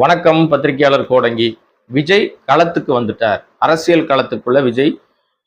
வணக்கம் பத்திரிகையாளர் கோடங்கி. விஜய் களத்துக்கு வந்துட்டார். அரசியல் களத்துக்குள்ள விஜய்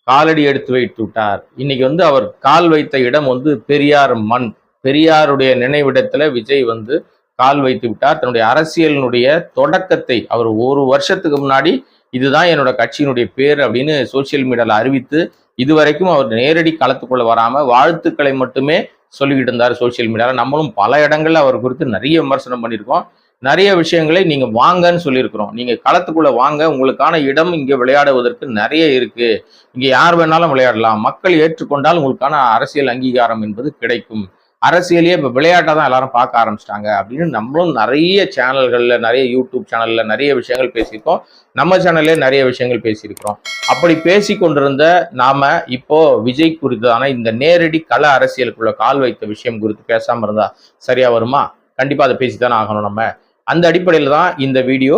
காலடி எடுத்து வைத்து விட்டார். இன்னைக்கு வந்து அவர் கால் வைத்த இடம் வந்து பெரியார் மண். பெரியாருடைய நினைவிடத்துல விஜய் வந்து கால் வைத்து விட்டார். தன்னுடைய அரசியலினுடைய தொடக்கத்தை அவர் ஒரு வருஷத்துக்கு முன்னாடி இதுதான் என்னோட கட்சியினுடைய பேர் அப்படின்னு சோசியல் மீடியாவில் அறிவித்து இதுவரைக்கும் அவர் நேரடி களத்துக்குள்ள வராம வாழ்த்துக்களை மட்டுமே சொல்லிக்கிட்டு இருந்தார் சோசியல் மீடியாவில் நம்மளும் பல இடங்கள்ல அவர் குறித்து நிறைய விமர்சனம் பண்ணியிருக்கோம். நிறைய விஷயங்களை நீங்க வாங்கன்னு சொல்லியிருக்கிறோம். நீங்க களத்துக்குள்ள வாங்க உங்களுக்கான இடம் இங்க விளையாடுவதற்கு நிறைய இருக்கு. இங்க யார் வேணாலும் விளையாடலாம். மக்கள் ஏற்றுக்கொண்டால் உங்களுக்கான அரசியல் அங்கீகாரம் என்பது கிடைக்கும். அரசியலையே இப்போ விளையாட்டை தான் எல்லாரும் பார்க்க ஆரம்பிச்சிட்டாங்க அப்படின்னு நம்மளும் நிறைய சேனல்களில் நிறைய யூடியூப் சேனல்ல நிறைய விஷயங்கள் பேசியிருக்கோம். நம்ம சேனல்லே நிறைய விஷயங்கள் பேசியிருக்கிறோம். அப்படி பேசி கொண்டிருந்த நாம இப்போ விஜய் குறித்தான இந்த நேரடி கள அரசியலுக்குள்ள கால் வைத்த விஷயம் குறித்து பேசாமல் இருந்தா சரியா வருமா? கண்டிப்பா அதை பேசித்தானே ஆகணும் நம்ம. அந்த அடிப்படையில் தான் இந்த வீடியோ.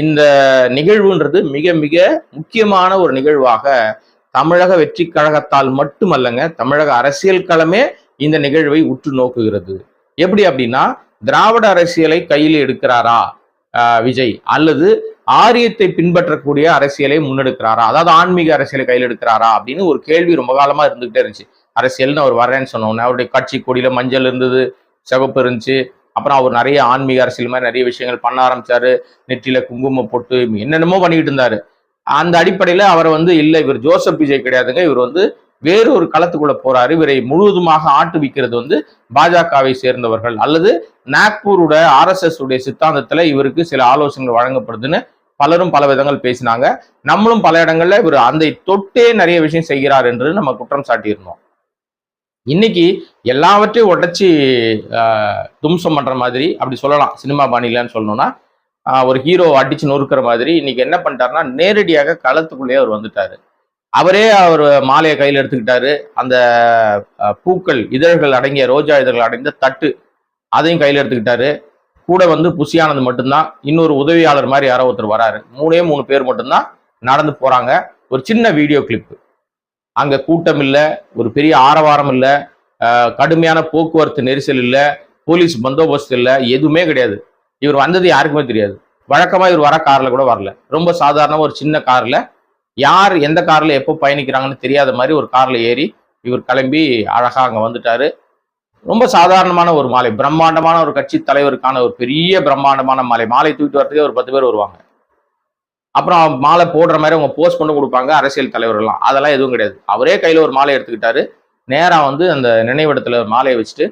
இந்த நிகழ்வுன்றது மிக மிக முக்கியமான ஒரு நிகழ்வாக தமிழக வெற்றி கழகத்தால் மட்டுமல்லங்க தமிழக அரசியல் களமே இந்த நிகழ்வை உற்று நோக்குகிறது. எப்படி அப்படின்னா திராவிட அரசியலை கையில் எடுக்கிறாரா விஜய்? அல்லது ஆரியத்தை பின்பற்றக்கூடிய அரசியலை முன்னெடுக்கிறாரா? அதாவது ஆன்மீக அரசியலை கையில் எடுக்கிறாரா? அப்படின்னு ஒரு கேள்வி ரொம்ப காலமா இருந்துகிட்டே இருந்துச்சு. அரசியல்னு அவர் வரேன்னு சொன்னோன்னே அவருடைய கட்சி கொடியில மஞ்சள் இருந்தது சிவப்பு இருந்துச்சு. அப்புறம் அவர் நிறைய ஆன்மீக அரசியல் மாதிரி நிறைய விஷயங்கள் பண்ண ஆரம்பிச்சாரு. நெற்றியில குங்குமம் போட்டு என்னென்னமோ பண்ணிக்கிட்டு இருந்தாரு. அந்த அடிப்படையில அவரை வந்து இல்லை இவர் ஜோசப் விஜய் கிடையாதுங்க. இவர் வந்து வேறு ஒரு களத்துக்குள்ள போறாரு. இவரை முழுவதுமாக ஆட்டுவிக்கிறது வந்து பாஜகவை சேர்ந்தவர்கள் அல்லது நாக்பூரோட ஆர்எஸ்எஸ் உடைய சித்தாந்தத்துல இவருக்கு சில ஆலோசனைகள் வழங்கப்படுதுன்னு பலரும் பல விதங்கள் பேசினாங்க. நம்மளும் பல இடங்கள்ல இவர் அந்த தொட்டே நிறைய விஷயம் செய்கிறார் என்று நம்ம குற்றம் சாட்டியிருந்தோம். இன்னைக்கு எல்லாவற்றையும் உடைச்சி தும்சம் பண்ணுற மாதிரி அப்படி சொல்லலாம். சினிமா பாணியிலன்னு சொல்லணும்னா ஒரு ஹீரோ அடிச்சு நொறுக்கிற மாதிரி இன்னைக்கு என்ன பண்ணிட்டாருன்னா நேரடியாக களத்துக்குள்ளேயே அவர் வந்துட்டாரு. அவரே அவர் மாலையை கையில் எடுத்துக்கிட்டாரு. அந்த பூக்கள் இதழ்கள் அடங்கிய ரோஜா இதழ்கள் அடங்கிய தட்டு அதையும் கையில் எடுத்துக்கிட்டாரு. கூட வந்து புசியானது மட்டும்தான். இன்னொரு உதவியாளர் மாதிரி யாரோ ஒருத்தர் வராரு. மூணே மூணு பேர் மட்டும்தான் நடந்து போறாங்க. ஒரு சின்ன வீடியோ கிளிப்பு. அங்கே கூட்டம் இல்லை ஒரு பெரிய ஆரவாரம் இல்லை கடுமையான போக்குவரத்து நெரிசல் இல்லை போலீஸ் பந்தோபஸ்து இல்லை எதுவுமே கிடையாது. இவர் வந்தது யாருக்குமே தெரியாது. வழக்கமாக இவர் வர காரில் கூட வரல. ரொம்ப சாதாரண ஒரு சின்ன காரில் யார் எந்த காரில் எப்போ பயணிக்கிறாங்கன்னு தெரியாத மாதிரி ஒரு காரில் ஏறி இவர் கிளம்பி அழகாக அங்கே வந்துட்டாரு. ரொம்ப சாதாரணமான ஒரு மாலை பிரம்மாண்டமான ஒரு கட்சி தலைவருக்கான ஒரு பெரிய பிரம்மாண்டமான மாலை. மாலை தூக்கிட்டு வரதுக்கே ஒரு பத்து பேர் வருவாங்க. அப்புறம் மாலை போடுற மாதிரி அவங்க போஸ்ட் கொண்டு கொடுப்பாங்க அரசியல் தலைவர்கள்லாம். அதெல்லாம் எதுவும் கிடையாது. அவரே கையில் ஒரு மாலை எடுத்துக்கிட்டாரு. நேராக வந்து அந்த நினைவிடத்தில் மாலையை வச்சுட்டு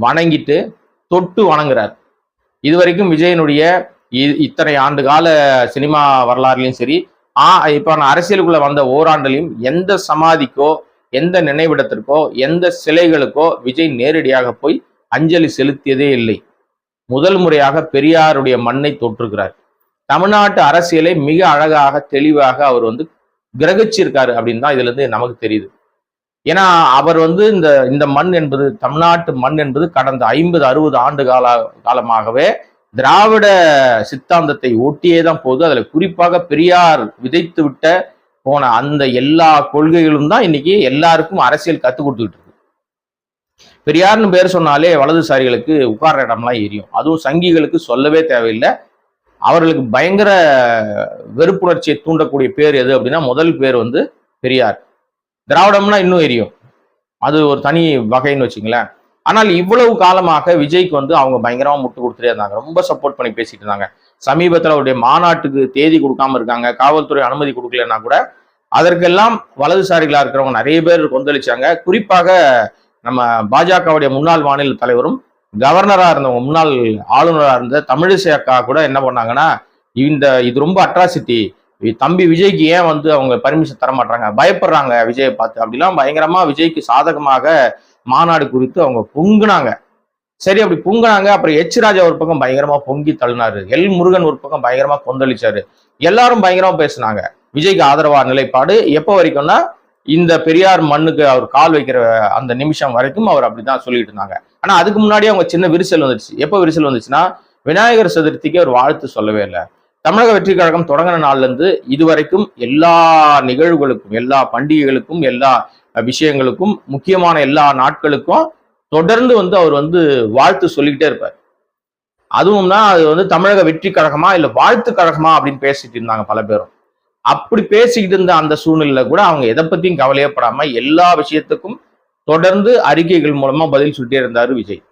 வணங்கிட்டு தொட்டு வணங்குறார். இது வரைக்கும் விஜயனுடைய இ- இத்தனை ஆண்டு கால சினிமா வரலாறுலையும் சரி ஆ இப்போ நான் அரசியலுக்குள்ள வந்த ஓராண்டுலையும் எந்த சமாதிக்கோ எந்த நினைவிடத்திற்கோ எந்த சிலைகளுக்கோ விஜய் நேரடியாக போய் அஞ்சலி செலுத்தியதே இல்லை. முதல் முறையாக பெரியாருடைய மண்ணை தொற்றுகிறார் தமிழ்நாட்டு அரசியலை மிக அழகாக தெளிவாக அவர் வந்து கிரகிச்சிருக்காரு அப்படின்னு தான் இதுல இருந்து நமக்கு தெரியுது. ஏன்னா அவர் வந்து இந்த இந்த மண் என்பது தமிழ்நாட்டு மண் என்பது கடந்த ஐம்பது அறுபது ஆண்டு கால காலமாகவே திராவிட சித்தாந்தத்தை ஒட்டியே தான் போகுது. அதுல குறிப்பாக பெரியார் விதைத்து விட்ட போன அந்த எல்லா கொள்கைகளும் தான் இன்னைக்கு எல்லாருக்கும் அரசியல் கற்றுக் கொடுத்துக்கிட்டு இருக்கு. பெரியார்னு பேர் சொன்னாலே வலதுசாரிகளுக்கு உட்கார இடம்லாம் எரியும். அதுவும் சங்கிகளுக்கு சொல்லவே தேவையில்லை. அவர்களுக்கு பயங்கர வெறுப்புணர்ச்சியை தூண்டக்கூடிய பேர் எது அப்படின்னா முதல் பேர் வந்து பெரியார். திராவிடம்னா இன்னும் எரியும். அது ஒரு தனி வகைன்னு வச்சுங்களேன் ஆனால் இவ்வளவு காலமாக விஜய்க்கு வந்து அவங்க பயங்கரமா முட்டு கொடுத்துட்டே இருந்தாங்க. ரொம்ப சப்போர்ட் பண்ணி பேசிட்டு இருந்தாங்க. சமீபத்தில் அவருடைய மாநாட்டுக்கு தேதி கொடுக்காம இருக்காங்க. காவல்துறை அனுமதி கொடுக்கலன்னா கூட அதற்கெல்லாம் வலதுசாரிகளா இருக்கிறவங்க நிறைய பேர் கொந்தளிச்சாங்க. குறிப்பாக நம்ம பாஜகவுடைய முன்னாள் மாநில தலைவரும் கவர்னரா இருந்தவங்க முன்னாள் ஆளுநரா இருந்த தமிழிசை அக்கா கூட என்ன பண்ணாங்கன்னா இந்த இது ரொம்ப அட்ராசிட்டி தம்பி விஜய்க்கு ஏன் வந்து அவங்க பர்மிஷன் தர மாட்டாங்க பயப்படுறாங்க விஜயை பார்த்து. அப்படிலாம் பயங்கரமா விஜய்க்கு சாதகமாக மாநாடு குறித்து அவங்க பொங்குனாங்க. சரி அப்படி பொங்குனாங்க. அப்புறம் எச் ராஜா ஒரு பக்கம் பயங்கரமா பொங்கி தள்ளினாரு. எல் முருகன் ஒரு பக்கம் பயங்கரமா கொந்தளிச்சாரு. எல்லாரும் பயங்கரமா பேசினாங்க. விஜய்க்கு ஆதரவா நிலைப்பாடு. எப்போ வரைக்கும்னா இந்த பெரியார் மண்ணுக்கு அவர் கால் வைக்கிற அந்த நிமிஷம் வரைக்கும் அவர் அப்படிதான் சொல்லிட்டு இருந்தாங்க. ஆனா அதுக்கு முன்னாடியே அவங்க சின்ன விரிசல் வந்துடுச்சு. எப்போ விரிசல் வந்துச்சுன்னா விநாயகர் சதுர்த்திக்கு ஒரு வாழ்த்து சொல்லவே இல்லை. தமிழக வெற்றி கழகம் தொடங்கின நாள்ல இருந்து இதுவரைக்கும் எல்லா நிகழ்வுகளுக்கும் எல்லா பண்டிகைகளுக்கும் எல்லா விஷயங்களுக்கும் முக்கியமான எல்லா நாட்களுக்கும் தொடர்ந்து வந்து அவர் வந்து வாழ்த்து சொல்லிக்கிட்டே இருப்பார். அதுவும்னா அது வந்து தமிழக வெற்றி கழகமா இல்ல வாழ்த்து கழகமா அப்படின்னு பேசிட்டு இருந்தாங்க பல பேரும். அப்படி பேசிக்கிட்டு இருந்த அந்த சூழ்நிலையில கூட அவங்க எதை பத்தியும் கவலையப்படாம எல்லா விஷயத்துக்கும் தொடர்ந்து அறிக்கைகள் மூலமா பதில் சொல்லிட்டே இருந்தார் விஜய்.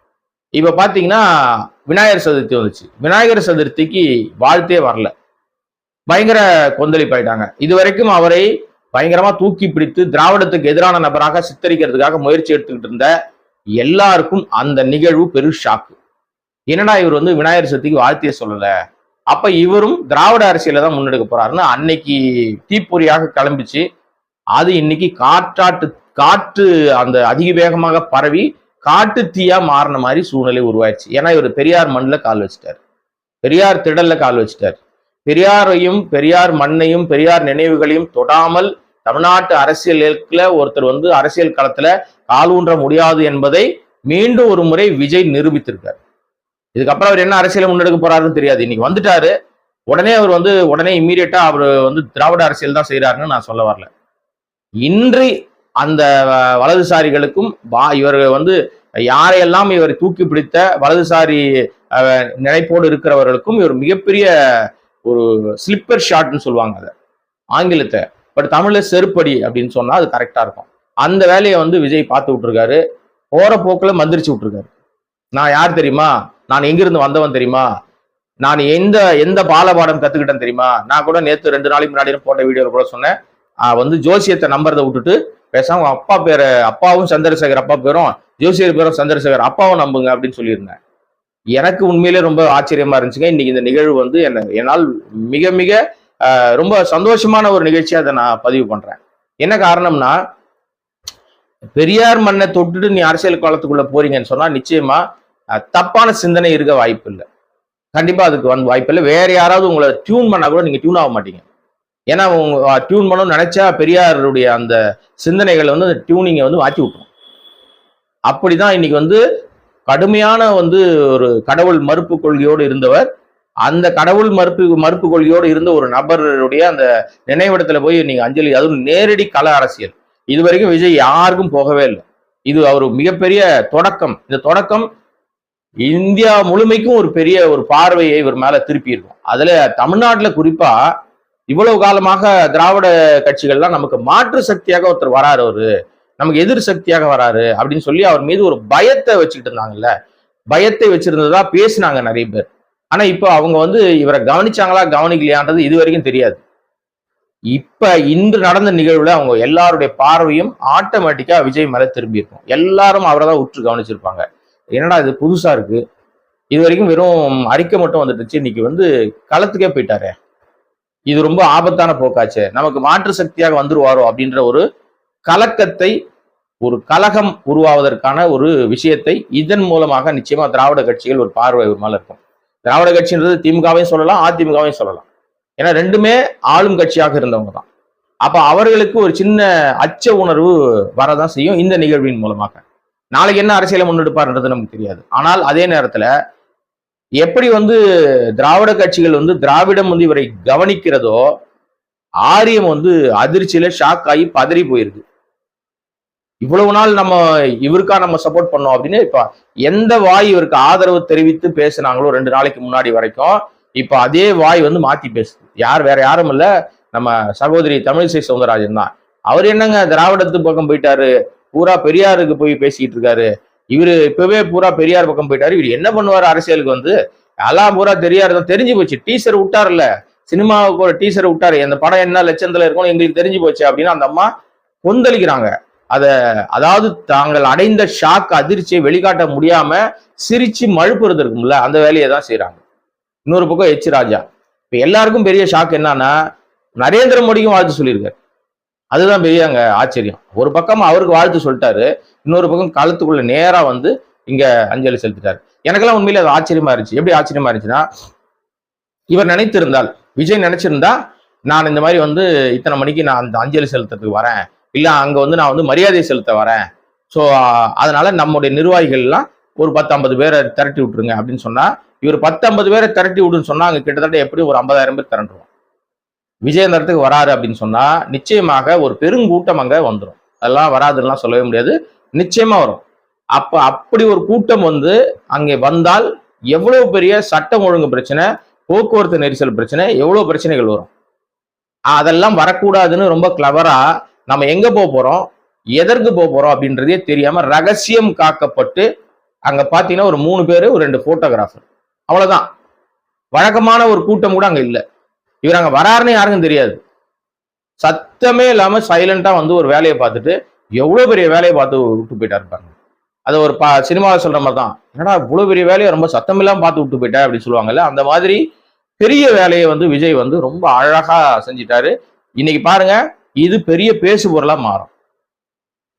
இப்ப பாத்தீங்கன்னா விநாயகர் சதுர்த்தி வந்துச்சு. விநாயகர் சதுர்த்திக்கு வாழ்த்தே வரல. பயங்கர கொந்தளிப்பாயிட்டாங்க. இது வரைக்கும் அவரை பயங்கரமா தூக்கி பிடித்து திராவிடத்துக்கு எதிரான நபராக சித்தரிக்கிறதுக்காக முயற்சி எடுத்துக்கிட்டு இருந்த எல்லாருக்கும் அந்த நிகழ்வு பெரு ஷாக்கு என்னடா இவர் வந்து விநாயகர் சதுர்த்திக்கு வாழ்த்திய சொல்லல? அப்ப இவரும் திராவிட அரசியல தான் முன்னெடுக்க போறாருன்னு அன்னைக்கு தீப்பொறியாக கிளம்பிச்சு அது இன்னைக்கு காற்றாட்டு காற்று அந்த அதிக வேகமாக பரவி காட்டு தீயா மாறின மாதிரி சூழ்நிலை உருவாயிடுச்சு. ஏன்னா இவர் பெரியார் மண்ணில் கால் வச்சிட்டார். பெரியார் திடல்ல கால் வச்சிட்டார். பெரியாரையும் பெரியார் மண்ணையும் பெரியார் நினைவுகளையும் தொடாமல் தமிழ்நாட்டு அரசியலுக்குல ஒருத்தர் வந்து அரசியல் களத்துல கால் ஊன்ற முடியாது என்பதை மீண்டும் ஒரு முறை விஜய் நிரூபித்திருக்கார். இதுக்கப்புறம் அவர் என்ன அரசியலை முன்னெடுக்க போறாருன்னு தெரியாது. இன்னைக்கு வந்துட்டாரு. உடனே அவர் வந்து உடனே இம்மீடியட்டா அவர் வந்து திராவிட அரசியல் தான் செய்யறாருன்னு நான் சொல்ல வரல. இன்று அந்த வலதுசாரிகளுக்கும் வா- இவர்கள் வந்து யாரையெல்லாம் இவர் தூக்கி பிடித்த வலதுசாரி நினைப்போடு இருக்கிறவர்களுக்கும் இவர் மிகப்பெரிய ஒரு ஸ்லிப்பர் ஷாட்னு சொல்லுவாங்க அதை. ஆங்கிலத்தை. பட் தமிழில் செருப்படி அப்படின்னு சொன்னால் அது கரெக்டாக இருக்கும். அந்த வேலையை வந்து விஜய் பார்த்து விட்டுருக்காரு. போகிற போக்கில் மந்திரிச்சு விட்டுருக்காரு. நான் யார் தெரியுமா? நான் எங்கிருந்து வந்தவன் தெரியுமா? நான் எந்த எந்த பாலபாடம் கற்றுக்கிட்டேன் தெரியுமா? நான் கூட நேற்று ரெண்டு நாளைக்கு முன்னாடி போட்ட வீடியோவில் கூட சொன்னேன். வந்து ஜோசியத்தை நம்புறதை விட்டுட்டு பேசாம அப்பா பேரை அப்பாவும் சந்திரசேகர் அப்பா பேரும் ஜோசியர் பேரும் சந்திரசேகர் அப்பாவும் நம்புங்க அப்படின்னு சொல்லியிருந்தேன். எனக்கு உண்மையிலே ரொம்ப ஆச்சரியமா இருந்துச்சுங்க. இன்னைக்கு இந்த நிகழ்வு வந்து என்ன என்னால் மிக மிக ரொம்ப சந்தோஷமான ஒரு நிகழ்ச்சியை அதை நான் பதிவு பண்றேன். என்ன காரணம்னா பெரியார் மண்ணை தொட்டுட்டு நீ அரசியல் காலத்துக்குள்ள போறீங்கன்னு சொன்னா நிச்சயமா தப்பான சிந்தனை இருக்க வாய்ப்பு இல்லை. கண்டிப்பா அதுக்கு வந்து வாய்ப்பு இல்லை. வேற யாராவது உங்களை டியூன் பண்ணா கூட நீங்க டியூன் ஆக மாட்டீங்க. ஏன்னா உங்க டியூன் பண்ணணும்னு நினைச்சா பெரியாருடைய அந்த சிந்தனைகளை வந்து டியூனிங்கை வந்து மாற்றி விட்டுரும். அப்படிதான் இன்னைக்கு வந்து கடுமையான வந்து ஒரு கடவுள் மறுப்பு கொள்கையோடு இருந்தவர் அந்த கடவுள் மறுப்பு மறுப்பு கொள்கையோடு இருந்த ஒரு நபருடைய அந்த நினைவிடத்துல போய் நீங்க அஞ்சலி அதுவும் நேரடி கள அரசியல். இது வரைக்கும் விஜய் யாருக்கும் போகவே இல்லை. இது அவர் மிகப்பெரிய தொடக்கம். இந்த தொடக்கம் இந்தியா முழுமைக்கும் ஒரு பெரிய ஒரு பார்வையை இவர் மேல திருப்பி இருக்கும். அதுல தமிழ்நாட்டுல குறிப்பா இவ்வளவு காலமாக திராவிட கட்சிகள்லாம் நமக்கு மாற்று சக்தியாக ஒருத்தர் வராரு அவரு. நமக்கு எதிர் சக்தியாக வராரு அப்படின்னு சொல்லி அவர் மீது ஒரு பயத்தை வச்சுக்கிட்டு இருந்தாங்கல்ல. பயத்தை வச்சிருந்ததா பேசினாங்க நிறைய பேர். ஆனா இப்போ அவங்க வந்து இவரை கவனிச்சாங்களா கவனிக்கலையான்றது இது வரைக்கும் தெரியாது. இப்ப இன்று நடந்த நிகழ்வுல அவங்க எல்லாருடைய பார்வையும் ஆட்டோமேட்டிக்கா விஜய் மேல திரும்பி இருக்கும். எல்லாரும் அவரை தான் உற்று கவனிச்சிருப்பாங்க. என்னடா இது புதுசா இருக்கு? இது வரைக்கும் வெறும் அறிக்கை மட்டும் வந்துட்டுச்சு இன்னைக்கு வந்து களத்துக்கே போயிட்டாரே. இது ரொம்ப ஆபத்தான போக்காச்சே. நமக்கு மாற்று சக்தியாக வந்துருவாரோ அப்படின்ற ஒரு கலக்கத்தை ஒரு கலகம் உருவாவதற்கான ஒரு விஷயத்தை இதன் மூலமாக நிச்சயமா திராவிட கட்சிகள் ஒரு பார்வை ஒரு மேல இருக்கும். திராவிட கட்சின்றது திமுகவையும் சொல்லலாம் அதிமுகவையும் சொல்லலாம். ஏன்னா ரெண்டுமே ஆளும் கட்சியாக இருந்தவங்க தான். அப்ப அவர்களுக்கு ஒரு சின்ன அச்ச உணர்வு வரதான் செய்யும் இந்த நிகழ்வின் மூலமாக. நாளைக்கு என்ன அரசியலை முன்னெடுப்பார்ன்றது நமக்கு தெரியாது. ஆனால் அதே நேரத்துல எப்படி வந்து திராவிட கட்சிகள் வந்து திராவிடம் வந்து இவரை கவனிக்கிறதோ ஆரியம் வந்து அதிர்ச்சியில ஷாக் ஆகி பதறி போயிருக்கு இவ்வளவு நாள் நம்ம இவருக்கா நம்ம சப்போர்ட் பண்ணோம் அப்படின்னு இப்ப எந்த வாய் இவருக்கு ஆதரவு தெரிவித்து பேசுனாங்களோ ரெண்டு நாளைக்கு முன்னாடி வரைக்கும் இப்ப அதே வாய் வந்து மாத்தி பேசுது. யார் வேற யாரும் இல்ல. நம்ம சகோதரி தமிழிசை சவுந்தரராஜன் தான். அவர் என்னங்க திராவிடத்து பக்கம் போயிட்டாரு? பூரா பெரியாருக்கு போய் பேசிக்கிட்டு இருக்காரு. இவர் இப்பவே பூரா பெரியார் பக்கம் போயிட்டாரு. இவர் என்ன பண்ணுவார் அரசியலுக்கு வந்து? எல்லாம் பூரா தெரியாரு தான் தெரிஞ்சு போச்சு. டீசர் விட்டாருல்ல சினிமாவுக்கு ஒரு டீசர் விட்டாரு. அந்த படம் என்ன லட்சத்துல இருக்கும் எங்களுக்கு தெரிஞ்சு போச்சு அப்படின்னு அந்த அம்மா கொந்தளிக்கிறாங்க. அதை அதாவது தாங்கள் அடைந்த ஷாக் அதிர்ச்சியை வெளிக்காட்ட முடியாம சிரிச்சு மழுப்புறது இருக்கும்ல அந்த வேலையை தான் செய்யறாங்க இன்னொரு பக்கம் எச் ராஜா. இப்ப எல்லாருக்கும் பெரிய ஷாக் என்னன்னா நரேந்திர மோடிக்கும் வாழ்த்து சொல்லியிருக்காரு. அதுதான் பெரிய அங்க ஆச்சரியம். ஒரு பக்கம் அவருக்கு வாழ்த்து சொல்லிட்டாரு இன்னொரு பக்கம் களத்துக்குள்ள நேரா வந்து இங்க அஞ்சலி செலுத்திட்டாரு. எனக்கெல்லாம் உண்மையில அது ஆச்சரியமா இருந்துச்சு. எப்படி ஆச்சரியமா இருந்துச்சுன்னா இவர் நினைத்திருந்தால் விஜய் நினைச்சிருந்தா நான் இந்த மாதிரி வந்து இத்தனை மணிக்கு நான் அந்த அஞ்சலி செலுத்துறதுக்கு வரேன். இல்ல அங்க வந்து நான் வந்து மரியாதை செலுத்த வரேன். ஸோ அதனால நம்முடைய நிர்வாகிகள் எல்லாம் ஒரு பத்து ஐம்பது பேரை திரட்டி விட்டுருங்க அப்படின்னு சொன்னா இவர் பத்து ஐம்பது பேரை திரட்டி விடுன்னு சொன்னா அங்க கிட்டத்தட்ட எப்படியும் ஒரு ஐம்பதாயிரம் பேர் திரண்டுருவோம் விஜய் வராரு அப்படின்னு சொன்னா நிச்சயமாக ஒரு பெருங்கூட்டம் அங்க வந்துடும் அதெல்லாம் வராதுலாம் சொல்லவே முடியாது. நிச்சயமா வரும். அப்ப அப்படி ஒரு கூட்டம் வந்து அங்கே வந்தால் எவ்வளவு பெரிய சட்டம் ஒழுங்கு பிரச்சனை போக்குவரத்து நெரிசல் பிரச்சனை எவ்வளவு பிரச்சனைகள் வரும். அதெல்லாம் வரக்கூடாதுன்னு ரொம்ப கிளவரா நம்ம எங்க போக போறோம் எதற்கு போக போறோம் அப்படின்றதே தெரியாம ரகசியம் காக்கப்பட்டு அங்க பாத்தீங்கன்னா ஒரு மூணு பேர் ஒரு ரெண்டு போட்டோகிராஃபர் அவ்வளவுதான். வழக்கமான ஒரு கூட்டம் கூட அங்க இல்லை. இவர் அங்கே வராருன்னு யாருக்கும் தெரியாது. சத்தமே இல்லாமல் சைலண்டாக வந்து ஒரு வேலையை பார்த்துட்டு எவ்வளோ பெரிய வேலையை பார்த்து விட்டு போயிட்டா இருப்பாங்க அது ஒரு பா சினிமாவில் சொல்கிற மாதிரி தான் என்னடா இவ்வளோ பெரிய வேலையை ரொம்ப சத்தம் இல்லாமல் பார்த்து விட்டு போயிட்டா அப்படின்னு சொல்லுவாங்கல்ல அந்த மாதிரி பெரிய வேலையை வந்து விஜய் வந்து ரொம்ப அழகாக செஞ்சிட்டாரு. இன்னைக்கு பாருங்க இது பெரிய பேசு பொருளாக மாறும்.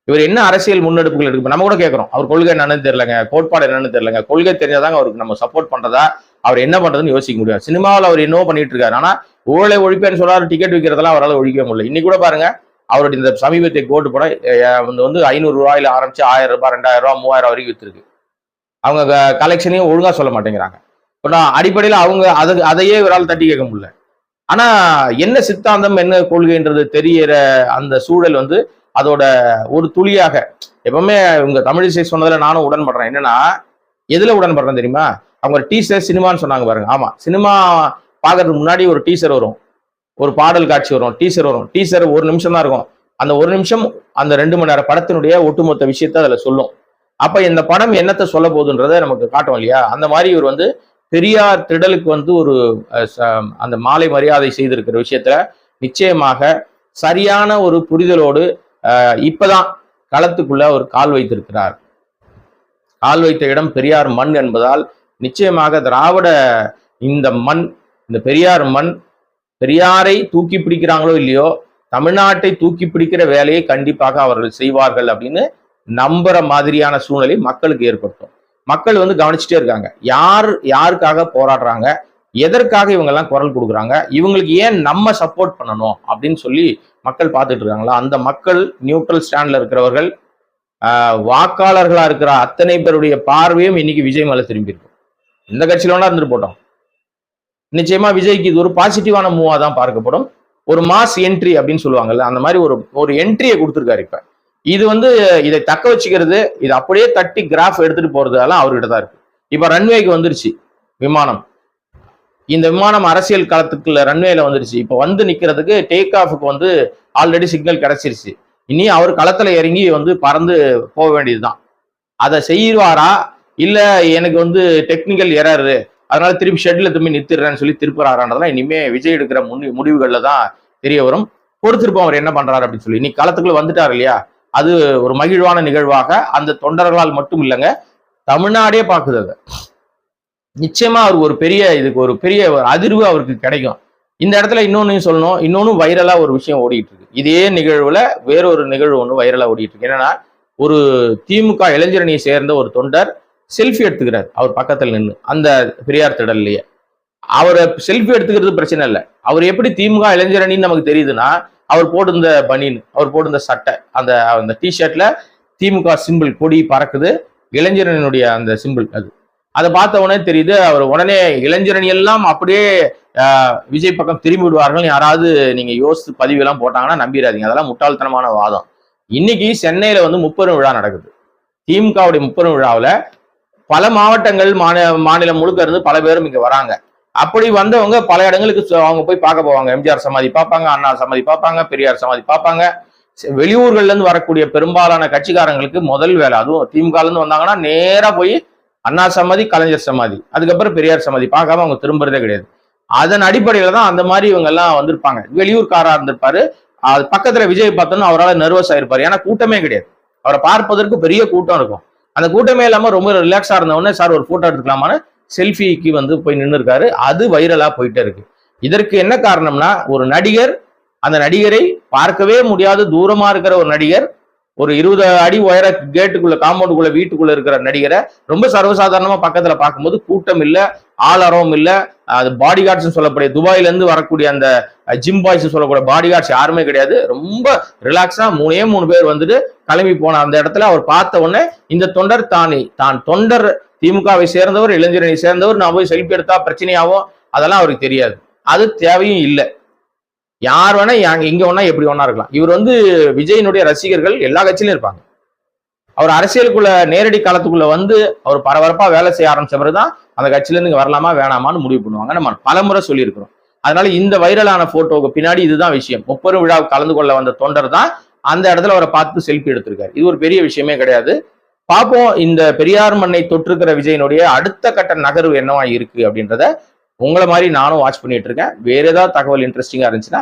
இவர் என்ன அரசியல் முன்னெடுப்புகள் எடுக்க நம்ம கூட கேட்குறோம் அவர் கொள்கை என்னன்னு தெரியலங்க கோட்பாடு என்னன்னு தெரியலங்க. கொள்கை தெரிஞ்சாதாங்க அவருக்கு நம்ம சப்போர்ட் பண்ணுறதா அவர் என்ன பண்ணுறதுன்னு யோசிக்க முடியாது. சினிமாவில் அவர் என்னவோ பண்ணிட்டு இருக்காரு. ஆனால் ஊழலை ஒழிப்பேன்னு சொன்னார் டிக்கெட் விற்கிறதெல்லாம் அவரால் ஒழிக்க முடியல. இன்னைக்கு கூட பாருங்க அவருடைய இந்த சமீபத்திய கோட்டு படம் வந்து வந்து ஐநூறு ரூபாயில ஆரம்பிச்சு ஆயிரம் ரூபாய் ரெண்டாயிரம் ரூபாய் மூவாயிரம் வரைக்கும் வித்துருக்கு. அவங்க கலெக்ஷனையும் ஒழுங்கா சொல்ல மாட்டேங்கிறாங்க. இப்போ நான் அடிப்படையில் அவங்க அது அதையே இவரால் தட்டி கேட்க முடியல. ஆனா என்ன சித்தாந்தம் என்ன கொள்கைன்றது தெரியற அந்த சூழல் வந்து அதோட ஒரு துளியாக எப்பவுமே உங்க தமிழிசை சொன்னதுல நானும் உடன்படுறேன். என்னன்னா எதுல உடன்படுறேன் தெரியுமா? அவங்க ஒரு டீசர் சினிமான்னு சொன்னாங்க பாருங்க. ஆமா சினிமா பார்க்கறதுக்கு முன்னாடி ஒரு டீசர் வரும். ஒரு பாடல் காட்சி வரும். டீசர் வரும். டீசர் ஒரு நிமிஷம் தான் இருக்கும். அந்த ஒரு நிமிஷம் அந்த ரெண்டு மணி நேரம் படத்தினுடைய ஒட்டுமொத்த விஷயத்த அதில் சொல்லும். அப்போ இந்த படம் என்னத்தை சொல்ல போகுதுன்றதை நமக்கு காட்டும் இல்லையா? அந்த மாதிரி இவர் வந்து பெரியார் திடலுக்கு வந்து ஒரு ச- அந்த மாலை மரியாதை செய்திருக்கிற விஷயத்துல நிச்சயமாக சரியான ஒரு புரிதலோடு இப்பதான் களத்துக்குள்ள ஒரு கால் வைத்திருக்கிறார். கால் வைத்த இடம் பெரியார் மண் என்பதால் நிச்சயமாக திராவிட இந்த மண் இந்த பெரியார் மண் பெரியாரை தூக்கி பிடிக்கிறாங்களோ இல்லையோ தமிழ்நாட்டை தூக்கி பிடிக்கிற வேலையை கண்டிப்பாக அவர்கள் செய்வார்கள் அப்படின்னு நம்புற மாதிரியான சூழ்நிலை மக்களுக்கு ஏற்படுத்தும் மக்கள் வந்து கவனிச்சுட்டே இருக்காங்க. யார் யாருக்காக போராடுறாங்க? எதற்காக இவங்கெல்லாம் குரல் கொடுக்குறாங்க? இவங்களுக்கு ஏன் நம்ம சப்போர்ட் பண்ணணும்? அப்படின்னு சொல்லி மக்கள் பார்த்துட்டு இருக்காங்களா? அந்த மக்கள் நியூட்ரல் ஸ்டாண்ட்ல இருக்கிறவர்கள் வாக்காளர்களாக வாக்காளர்களா இருக்கிற அத்தனை பேருடைய பார்வையும் இன்னைக்கு விஜய் மேல திரும்பி இருக்கும் இந்த கட்சியில வேணா இருந்துட்டு போட்டோம். நிச்சயமா விஜய்க்கு இது ஒரு பாசிட்டிவான மூவா தான் பார்க்கப்படும். ஒரு மாஸ் என்ட்ரி அப்படின்னு சொல்லுவாங்கல்ல அந்த மாதிரி ஒரு ஒரு என்ட்ரியை கொடுத்துருக்காரு இப்ப. இது வந்து இதை தக்க வச்சுக்கிறது இது அப்படியே தட்டி கிராஃப் எடுத்துட்டு போறதெல்லாம் அவர்கிட்ட தான் இருக்கு. இப்ப ரன்வேக்கு வந்துருச்சு விமானம். இந்த விமானம் அரசியல் காலத்துக்குள்ள ரன்வேல வந்துருச்சு. இப்ப வந்து நிக்கிறதுக்கு டேக் ஆஃபுக்கு வந்து ஆல்ரெடி சிக்னல் கிடைச்சிருச்சு. இனி அவர் களத்துல இறங்கி வந்து பறந்து போக வேண்டியதுதான். அதை செய்வாரா? இல்ல எனக்கு வந்து டெக்னிக்கல் எரரு அதனால திருப்பி ஷெட்ல திரும்பி நிறுத்திடுறேன்னு சொல்லி திருப்புறாரான்றதெல்லாம் இனிமே விஜய் எடுக்கிற முன் முடிவுகள்ல தான் தெரிய வரும். பொறுத்திருப்போம் அவர் என்ன பண்றாரு அப்படின்னு சொல்லி. இன்னைக்கு களத்துக்குள்ள வந்துட்டார் இல்லையா? அது ஒரு மகிழ்வான நிகழ்வாக அந்த தொண்டர்களால் மட்டும் இல்லைங்க தமிழ்நாடே பார்க்குது அதை. நிச்சயமா அவர் ஒரு பெரிய இதுக்கு ஒரு பெரிய ஒரு அதிர்வு அவருக்கு கிடைக்கும். இந்த இடத்துல இன்னொன்னு சொல்லணும் இன்னொன்னு வைரலா ஒரு விஷயம் ஓடிட்டு இருக்கு. இதே நிகழ்வுல வேறொரு நிகழ்வு ஒன்று வைரலா ஓடிட்டு இருக்கு. என்னன்னா ஒரு திமுக இளைஞரணியை சேர்ந்த ஒரு தொண்டர் செல்ஃபி எடுத்துக்கிறார். அவர் பக்கத்தில் நின்று அந்த பெரியார் திடல்லையே. அவரை செல்ஃபி எடுத்துக்கிறது பிரச்சனை இல்லை. அவர் எப்படி திமுக இளைஞரணின்னு நமக்கு தெரியுதுன்னா அவர் போட்டிருந்த பனியன் அவர் போட்டிருந்த சட்டை அந்த அந்த டிஷர்ட்ல திமுக சிம்பிள் கொடி பறக்குது. இளைஞரணியினுடைய அந்த சிம்பிள் அது. அதை பார்த்த உடனே தெரியுது அவர் உடனே இளைஞரணி எல்லாம் அப்படியே ஆஹ், விஜய் பக்கம் திரும்பி விடுவார்கள் யாராவது நீங்க யோசித்து பதிவெல்லாம் போட்டாங்கன்னா நம்பிடாதீங்க. அதெல்லாம் முட்டாள்தனமான வாதம். இன்னைக்கு சென்னையில வந்து முப்பெரும் விழா நடக்குது. திமுகவுடைய முப்பெரும் விழாவில் பல மாவட்டங்கள் மாநிலம் முழுக்க இருந்து பல பேரும் இங்க வராங்க. அப்படி வந்தவங்க பல இடங்களுக்கு அவங்க போய் பார்க்க போவாங்க. எம்ஜிஆர் சமாதி பார்ப்பாங்க அண்ணா சமாதி பார்ப்பாங்க பெரியார் சமாதி பார்ப்பாங்க. வெளியூர்கள்ல இருந்து வரக்கூடிய பெரும்பாலான கட்சிக்காரங்களுக்கு முதல் வேலை அதுவும் திமுகல இருந்து வந்தாங்கன்னா நேரா போய் அண்ணா சமாதி கலைஞர் சமாதி அதுக்கப்புறம் பெரியார் சமாதி பார்க்காம அவங்க திரும்புறதே கிடையாது. அதன் அடிப்படையில தான் அந்த மாதிரி இவங்க எல்லாம் வந்திருப்பாங்க. வெளியூர்காரா இருந்திருப்பாரு. அது பக்கத்துல விஜய் பார்த்தோன்னா அவரால் நர்வஸ் ஆயிருப்பாரு. ஏன்னா கூட்டமே கிடையாது. அவரை பார்ப்பதற்கு பெரிய கூட்டம் இருக்கும். அந்த கூட்டமே இல்லாமல் ரொம்ப ரிலாக்ஸாக இருந்தவொடனே சார் ஒரு ஃபோட்டோ எடுத்துக்கலாமான்னு செல்ஃபிக்கு வந்து போய் நின்று இருக்காரு அது வைரலாக போயிட்டே இருக்கு. இதற்கு என்ன காரணம்னா ஒரு நடிகர் அந்த நடிகரை பார்க்கவே முடியாத தூரமாக இருக்கிற ஒரு நடிகர் ஒரு இருபது அடி உயர கேட்டுக்குள்ள காம்பவுண்டுக்குள்ள வீட்டுக்குள்ள இருக்கிற நடிகரை ரொம்ப சர்வசாதாரணமா பக்கத்துல பார்க்கும்போது கூட்டம் இல்ல ஆளரம் இல்ல. அது பாடி கார்ட்ஸ் சொல்லக்கூடிய துபாயில இருந்து வரக்கூடிய அந்த ஜிம் பாய்ஸ் சொல்லக்கூடிய பாடி கார்ட்ஸ் யாருமே கிடையாது. ரொம்ப ரிலாக்ஸா மூணே மூணு பேர் வந்துட்டு கிளம்பி போன அந்த இடத்துல அவர் பார்த்த உடனே இந்த தொண்டர் தானே தான் தொண்டர் திமுகவை சேர்ந்தவர் இளைஞரணி சேர்ந்தவர் நான் போய் செல்ஃபி எடுத்தா பிரச்சனையாகும்? அதெல்லாம் அவருக்கு தெரியாது. அது தேவையும் இல்லை. யார் வேணா யா- எங்க வேணா எப்படி வேணா இருக்கலாம். இவர் வந்து விஜயினுடைய ரசிகர்கள் எல்லா கட்சியிலும் இருப்பாங்க. அவர் அரசியலுக்குள்ள நேரடி காலத்துக்குள்ள வந்து அவர் பரபரப்பா வேலை செய்ய ஆரம்பிச்ச பிறகுதான் அந்த கட்சியில இருந்து இங்க வரலாமா வேணாமான்னு முடிவு பண்ணுவாங்க. நம்ம பலமுறை சொல்லியிருக்கிறோம். அதனால இந்த வைரலான போட்டோவுக்கு பின்னாடி இதுதான் விஷயம். முப்பெரும் விழாவுக்கு கலந்து கொள்ள வந்த தொண்டர் தான் அந்த இடத்துல அவரை பார்த்து செல்ஃபி எடுத்திருக்காரு. இது ஒரு பெரிய விஷயமே கிடையாது. பார்ப்போம் இந்த பெரியார் மண்ணை தொற்றுக்கிற விஜயனுடைய அடுத்த கட்ட நகர்வு என்னவா இருக்கு அப்படின்றத உங்களை மாதிரி நானும் வாட்ச் பண்ணிட்டு இருக்கேன். வேற ஏதாவது தகவல் இன்ட்ரெஸ்டிங்கா இருந்துச்சுன்னா